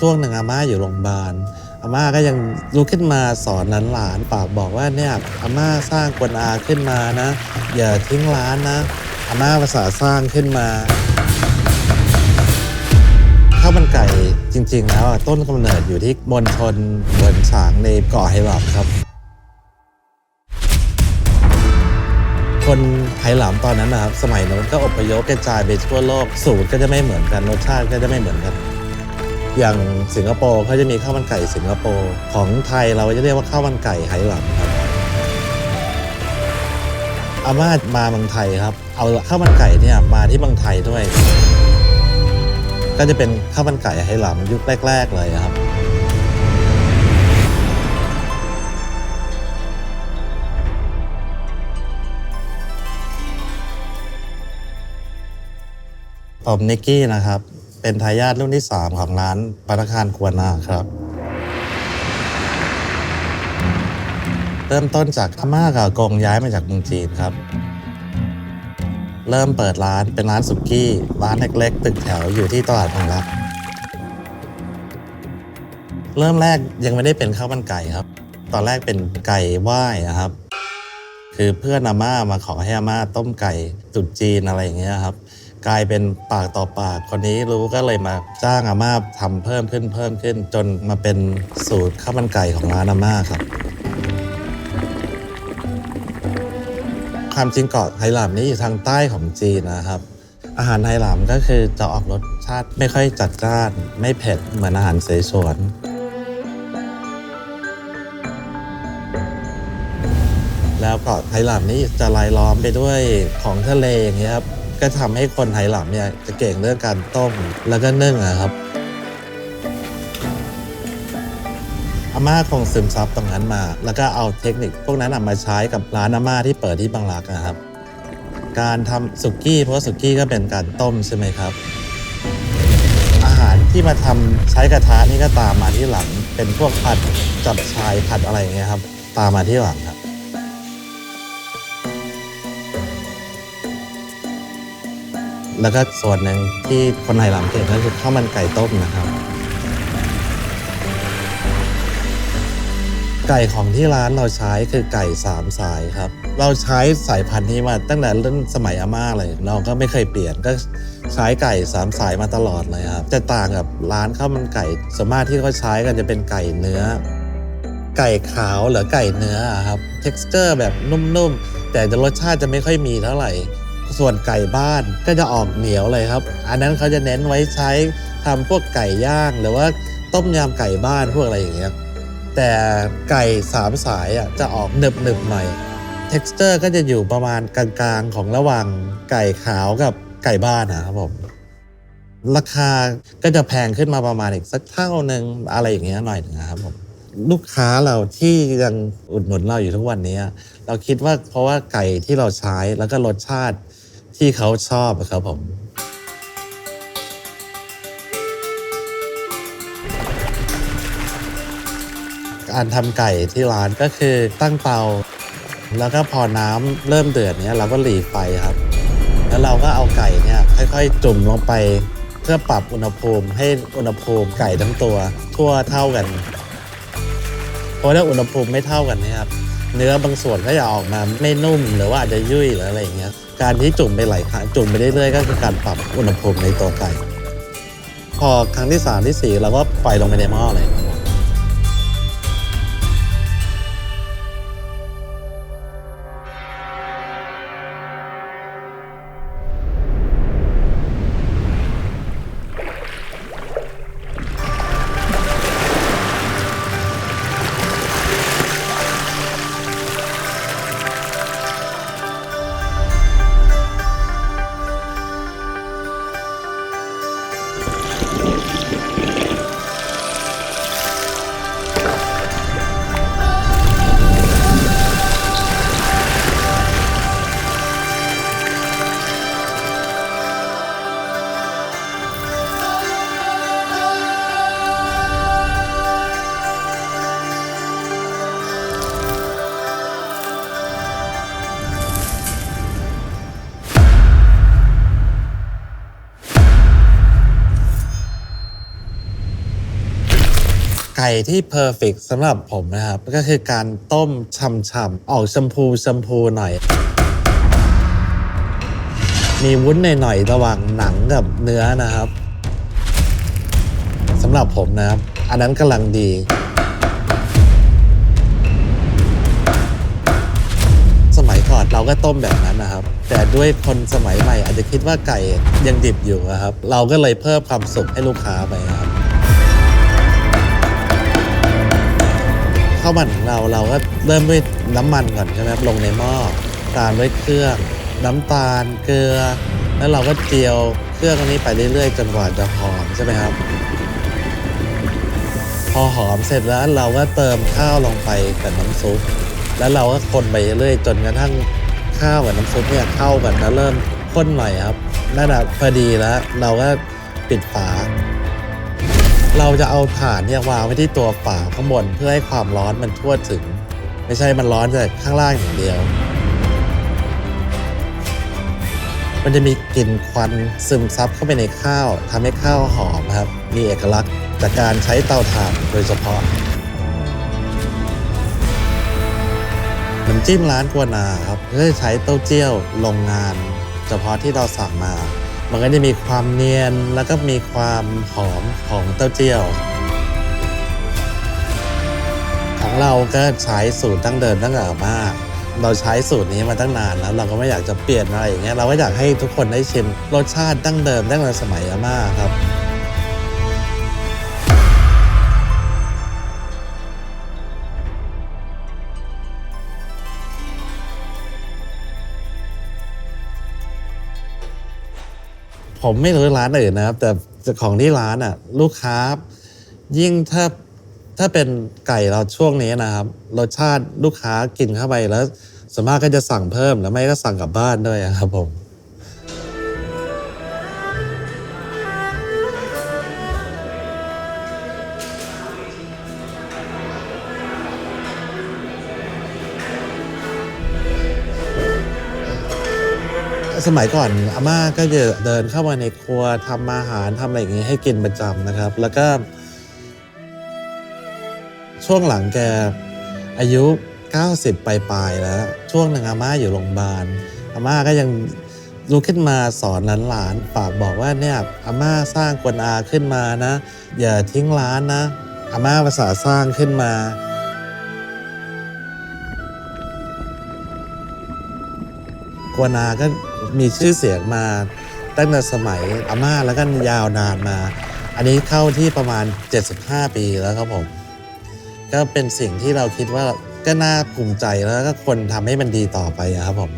ช่วงหนึ่งอาม่าอยู่โรงพยาบาลอาม่าก็ยังลุกขึ้นมาสอนหลานๆปากบอกว่าเนี่ยอาม่าสร้างกวนอาขึ้นมานะ อย่าทิ้งร้านนะอาม่าภาษาสร้างขึ้นมาข้าวมันไก่จริง ๆ แล้วต้นกำเนิดอยู่ที่มณฑลเหวินฉางในเกาะไหหลำครับ คนไหหลำตอนนั้นนะครับ สมัยนู้นก็อพยพกระจายไปทั่วโลกสูตรก็จะไม่เหมือนกันรสชาติก็จะไม่เหมือนกัน อย่างสิงคโปร์เขาจะมีข้าวมันไก่สิงคโปร์ของไทยเราจะเรียกว่าข้าวมันไก่ไหหลำครับอาม่ามาเมืองไทยครับ เอาข้าวมันไก่เนี่ยมาที่เมืองไทยด้วย ก็จะเป็นข้าวมันไก่ไหหลำยุคแรก ๆ เลยครับผมนิกกี้นะครับ เป็นทายาทรุ่นที่ 3 ของร้านปนาคารควรนาครับ เริ่มต้นจากอาม่ากับอากงย้ายมาจากเมืองจีนครับ เริ่มเปิดร้านเป็นร้านสุกี้ ร้านเล็กๆ ตึกแถวอยู่ที่ตลาดบางรักเริ่มแรกยังไม่ได้เป็นข้าวมันไก่ครับ ตอนแรกเป็นไก่ไหว้นะครับ คือเพื่อนอาม่ามาขอให้อาม่าต้มไก่ตุดจีนอะไรอย่างเงี้ยครับ กลายเป็นปากต่อปาก คนนี้รู้ก็เลยมาจ้างอาม่าทำเพิ่มขึ้นเพิ่มขึ้น จนมาเป็นสูตรข้าวมันไก่ของร้านอาม่าครับความจริงเกาะไหหลำนี้อยู่ทางใต้ของจีนนะครับ อาหารไหหลำก็คือจะออกรสชาติไม่ค่อยจัดจ้าน ไม่เผ็ดเหมือนอาหารเสฉวน แล้วเกาะไหหลำนี่จะรายล้อมไปด้วยของทะเลอย่างเงี้ยครับก็ทำให้คนไหหลำเนี่ยจะเก่งเรื่องการต้มแล้วก็นึ่งอะครับอาม่าคงซึมซับตรงนั้นมา แล้วก็เอาเทคนิคพวกนั้นมาใช้กับร้านอาม่าที่เปิดที่บางรักนะครับ การทำสุกี้เพราะว่าสุกี้ก็เป็นการต้มใช่ไหมครับ อาหารที่มาทำใช้กระทะนี่ก็ตามมาที่หลัง เป็นพวกผัดจับชายผัดอะไรอย่างเงี้ยครับ ตามมาที่หลังครับ แล้วก็ส่วนหนึ่งที่คนไหหลำเก่งก็คือข้าวมันไก่ต้มนะครับ ไก่ของที่ร้านเราใช้คือไก่สามสายครับ เราใช้สายพันธุ์นี้มาตั้งแต่รุ่นสมัยอาม่าเลย เราก็ไม่เคยเปลี่ยนก็ใช้ไก่สามสายมาตลอดเลยครับ จะต่างกับร้านข้าวมันไก่ส่วนมากที่เขาใช้กันจะเป็นไก่เนื้อ ไก่ขาวหรือไก่เนื้อครับ texture แบบนุ่มๆแต่รสชาติจะไม่ค่อยมีเท่าไหร่ ส่วนไก่บ้านก็จะออกเหนียวเลยครับ อันนั้นเขาจะเน้นไว้ใช้ทำพวกไก่ย่าง หรือว่าต้มยำไก่บ้านพวกอะไรอย่างเงี้ยแต่ไก่สามสายอะจะออกหนึบหนึบหน่อย texture ก็จะอยู่ประมาณกลางๆของระหว่างไก่ขาวกับไก่บ้านนะครับผมราคาก็จะแพงขึ้นมาประมาณอีกสักเท่าหนึ่งอะไรอย่างเงี้ยหน่อยหนึงนะครับผมลูกค้าเราที่ยังอุดหนุนเราอยู่ทุกวันนี้ เราคิดว่าเพราะว่าไก่ที่เราใช้แล้วก็รสชาติ ที่เขาชอบอะครับผม การทำไก่ที่ร้านก็คือตั้งเตา แล้วก็พอน้ำเริ่มเดือดเนี้ยเราก็หลีไฟครับ แล้วเราก็เอาไก่เนี่ยค่อยๆ จุ่มลงไป เพื่อปรับอุณหภูมิให้อุณหภูมิไก่ทั้งตัว ทั่วเท่ากันเพราะถ้าอุณหภูมิไม่เท่ากันเนี่ยครับ เนื้อบางส่วนก็จะออกมาไม่นุ่มหรือว่าอาจจะยุ่ยหรืออะไรอย่างเงี้ยการที่จุ่มไปหลายครั้งจุ่มไปเรื่อยๆก็คือการปรับอุณหภูมิในตัวไก่พอครั้งที่สามที่สี่เราก็ปล่อยลงไปในหม้อเลย ไก่ที่เพอร์เฟกสำหรับผมนะครับ ก็คือการต้มฉ่ำๆออกชมพูชมพูหน่อย มีวุ้นหน่อยๆระหว่างหนังกับเนื้อนะครับสำหรับผมนะครับ อันนั้นกำลังดีสมัยก่อนเราก็ต้มแบบนั้นนะครับ แต่ด้วยคนสมัยใหม่อาจจะคิดว่าไก่ยังดิบอยู่อะครับ เราก็เลยเพิ่มความสุขให้ลูกค้าไปครับาวมันของเราเราก็เริ่มด้วยน้ำมันก่อนใช่ไหมครับลงในหม้อตามด้วยเครื่อง น้ำตาลเกลือ แล้วเราก็เจียวเครื่องอันนี้ไปเรื่อยๆ จนกว่าจะหอมใช่ไหมครับ พอหอมเสร็จแล้วเราก็เติมข้าวลงไปกับน้ำซุปแล้วเราก็คนไปเรื่อยๆจนกระทั่งข้าวกับน้ำซุปเนี่ยเข้ากันแล้วเริ่มข้นหน่อยครับนั่นแหะพอดีแล้ว เราก็ปิดฝา เราจะเอาถ่านเนี่ยวางไว้ที่ตัวฝาข้างบนเพื่อให้ความร้อนมันทั่วถึง ไม่ใช่มันร้อนแต่ข้างล่างอย่างเดียว มันจะมีกลิ่นควันซึมซับเข้าไปในข้าวทำให้ข้าวหอมครับ มีเอกลักษณ์จากการใช้เตาถ่านโดยเฉพาะน้ำจิ้มร้านกัวนาครับก็จะใช้เต้าเจี้ยวโรงงาน เฉพาะที่เราสั่งมา มันก็จะมีความเนียนแล้วก็มีความหอมของเต้าเจี้ยว ของเราก็ใช้สูตรตั้งเดิมตั้งแต่มามาเราใช้สูตรนี้มาตั้งนานแล้ว เราก็ไม่อยากจะเปลี่ยนอะไรอย่างเงี้ยเราก็อยากให้ทุกคนได้ชิมรสชาติตั้งเดิมตั้งแต่สมัยอาม่าครับ ผมไม่รู้ร้านอื่นนะครับ แต่ของที่ร้านอะ ลูกค้า ยิ่งถ้าถ้าเป็นไก่เราช่วงนี้นะครับรสชาติลูกค้ากินเข้าไปแล้วส่วนมากก็จะสั่งเพิ่ม แล้วไม่ก็สั่งกลับบ้านด้วยครับผม สมัยก่อนอาม่าก็จะเดินเข้ามาในครัวทำอาหารทำอะไรอย่างนี้ให้กินประจำนะครับ แล้วก็ ช่วงหลังแกอายุ 90 ปลายๆแล้ว ช่วงหนึ่งอาม่าอยู่โรงพยาบาลอาม่าก็ยังลุกขึ้นมาสอนหลานๆฝากบอกว่าเนี่ยอาม่าสร้างกวนอาขึ้นมานะ อย่าทิ้งร้านนะอาม่าภาษาสร้างขึ้นมากวนาก็ มีชื่อเสียงมาตั้งแต่สมัยอาม่าแล้วก็ยาวนานมา อันนี้เข้าที่ประมาณ 75 ปีแล้วครับผม ก็เป็นสิ่งที่เราคิดว่าก็น่าภูมิใจแล้วก็ควรทำให้มันดีต่อไปครับผม